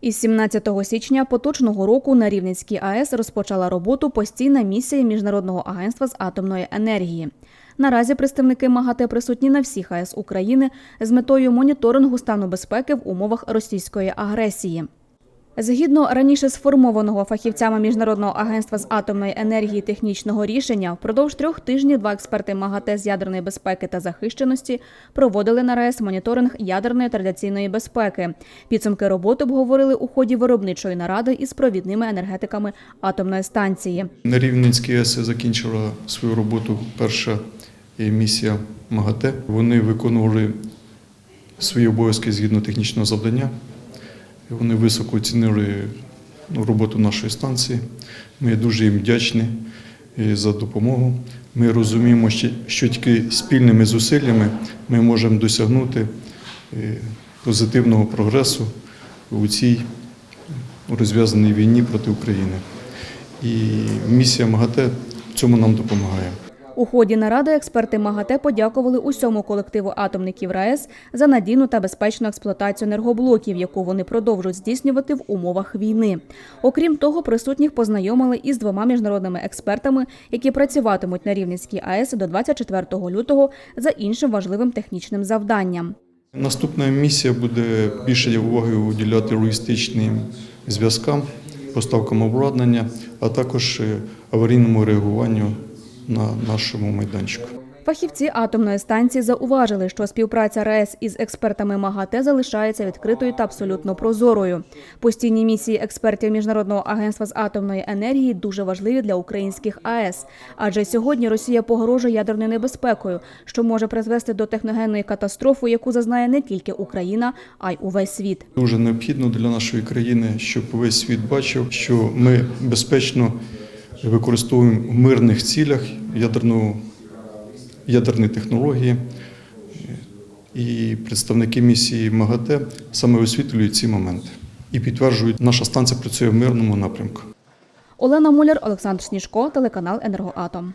Із 17 січня поточного року на Рівненській АЕС розпочала роботу постійна місія Міжнародного агентства з атомної енергії. Наразі представники МАГАТЕ присутні на всіх АЕС України з метою моніторингу стану безпеки в умовах російської агресії. Згідно раніше сформованого фахівцями Міжнародного агентства з атомної енергії технічного рішення, впродовж трьох тижнів два експерти МАГАТЕ з ядерної безпеки та захищеності проводили на РАЕС моніторинг ядерної та радіаційної безпеки. Підсумки роботи обговорили у ході виробничої наради із провідними енергетиками атомної станції. На Рівненській АЕС закінчила свою роботу перша місія МАГАТЕ. Вони виконували свої обов'язки згідно технічного завдання. Вони високо оцінили ну, роботу нашої станції. Ми дуже їм вдячні е, за допомогу. Ми розуміємо, що- тільки спільними зусиллями ми можемо досягнути е, позитивного прогресу у цій розв'язаній війні проти України. І місія МАГАТЕ в цьому нам допомагає. У ході наради експерти МАГАТЕ подякували усьому колективу атомників РаЕС за надійну та безпечну експлуатацію енергоблоків, яку вони продовжують здійснювати в умовах війни. Окрім того, присутніх познайомили із двома міжнародними експертами, які працюватимуть на Рівненській АЕС до 24 лютого за іншим важливим технічним завданням. Наступна місія буде більше уваги уділяти логістичним зв'язкам, поставкам обладнання, а також е, аварійному реагуванню на нашому майданчику. Фахівці атомної станції зауважили, що співпраця РаЕС із експертами МАГАТЕ залишається відкритою та абсолютно прозорою. Постійні місії експертів Міжнародного агентства з атомної енергії дуже важливі для українських АЕС, адже сьогодні Росія погрожує ядерною небезпекою, що може призвести до техногенної катастрофи, яку зазнає не тільки Україна, а й увесь світ. Дуже необхідно для нашої країни, щоб весь світ бачив, що ми безпечно використовуємо в мирних цілях ядерну, ядерні технології. І представники місії МАГАТЕ саме освітлюють ці моменти і підтверджують, наша станція працює в мирному напрямку. Олена Муляр, Олександр Сніжко, телеканал Енергоатом.